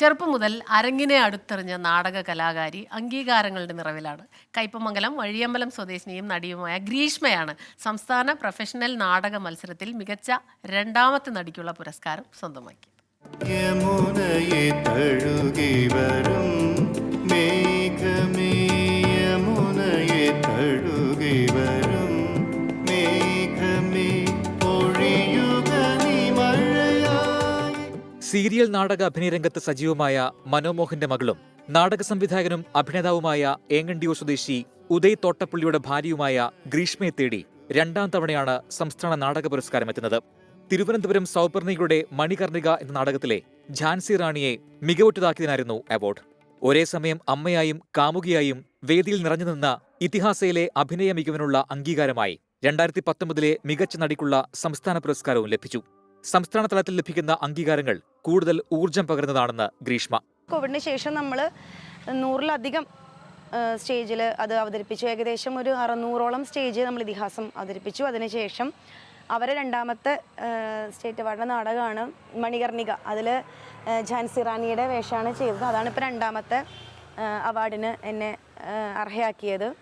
ചെറുപ്പം മുതൽ അരങ്ങിനെ അടുത്തെറിഞ്ഞ നാടക കലാകാരി അംഗീകാരങ്ങളുടെ നിറവിലാണ്. കയ്പമംഗലം വഴിയമ്പലം സ്വദേശിനിയും നടിയുമായ ഗ്രീഷ്മയാണ് സംസ്ഥാന പ്രൊഫഷണൽ നാടക മത്സരത്തിൽ മികച്ച രണ്ടാമത്തെ നടിക്കുള്ള പുരസ്കാരം സ്വന്തമാക്കി സീരിയൽ നാടക അഭിനയരംഗത്ത് സജീവമായ മനോമോഹന്റെ മകളും നാടക സംവിധായകനും അഭിനേതാവുമായ ഏങ്ങണ്ടിയോ സ്വദേശി ഉദയ് തോട്ടപ്പള്ളിയുടെ ഭാര്യയുമായ ഗ്രീഷ്മയെ തേടി രണ്ടാം തവണയാണ് സംസ്ഥാന നാടക പുരസ്കാരം എത്തുന്നത് തിരുവനന്തപുരം സൗപർണികയുടെ മണികർണിക എന്ന നാടകത്തിലെ ഝാൻസി റാണിയെ മികവുറ്റതാക്കിയതിനായിരുന്നു അവാർഡ്. ഒരേ സമയം അമ്മയായും കാമുകിയായും വേദിയിൽ നിറഞ്ഞു നിന്ന ഇതിഹാസയിലെ അഭിനയ മികവിനുള്ള അംഗീകാരമായി രണ്ടായിരത്തി പത്തൊമ്പതിലെ മികച്ച നടിക്കുള്ള സംസ്ഥാന പുരസ്കാരവും ലഭിച്ചു. സംസ്ഥാന തലത്തിൽ ലഭിക്കുന്ന അംഗീകാരങ്ങൾ കൂടുതൽ ഊർജം പകരുന്നതാണെന്ന് ഗ്രീഷ്മ. കോവിഡിന് ശേഷം നമ്മൾ നൂറിലധികം സ്റ്റേജിൽ അത് അവതരിപ്പിച്ചു. ഏകദേശം ഒരു അറുന്നൂറോളം സ്റ്റേജ് നമ്മൾ ഇതിഹാസം അവതരിപ്പിച്ചു. അതിനുശേഷം അവരെ രണ്ടാമത്തെ സ്റ്റേറ്റ് അവാർഡിന്റെ നാടകമാണ് മണികർണിക. അതിൽ ഝാൻസി റാണിയുടെ വേഷമാണ് ചെയ്തത്. അതാണ് ഇപ്പോൾ രണ്ടാമത്തെ അവാർഡിന് എന്നെ അർഹയാക്കിയത്.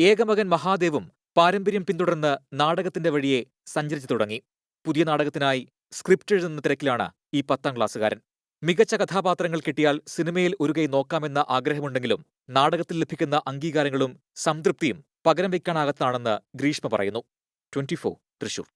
ഏകമകൻ മഹാദേവും പാരമ്പര്യം പിന്തുടർന്ന് നാടകത്തിന്റെ വഴിയെ സഞ്ചരിച്ചു തുടങ്ങി. പുതിയ നാടകത്തിനായി സ്ക്രിപ്റ്റ് എഴുതുന്ന തിരക്കിലാണ് ഈ പത്താം ക്ലാസ്സുകാരൻ. മികച്ച കഥാപാത്രങ്ങൾ കിട്ടിയാൽ സിനിമയിൽ ഒരു കൈ നോക്കാമെന്ന ആഗ്രഹമുണ്ടെങ്കിലും നാടകത്തിൽ ലഭിക്കുന്ന അംഗീകാരങ്ങളും സംതൃപ്തിയും പകരം വയ്ക്കാനാകത്താണെന്ന് ഗ്രീഷ്മ പറയുന്നു. ട്വന്റി തൃശൂർ.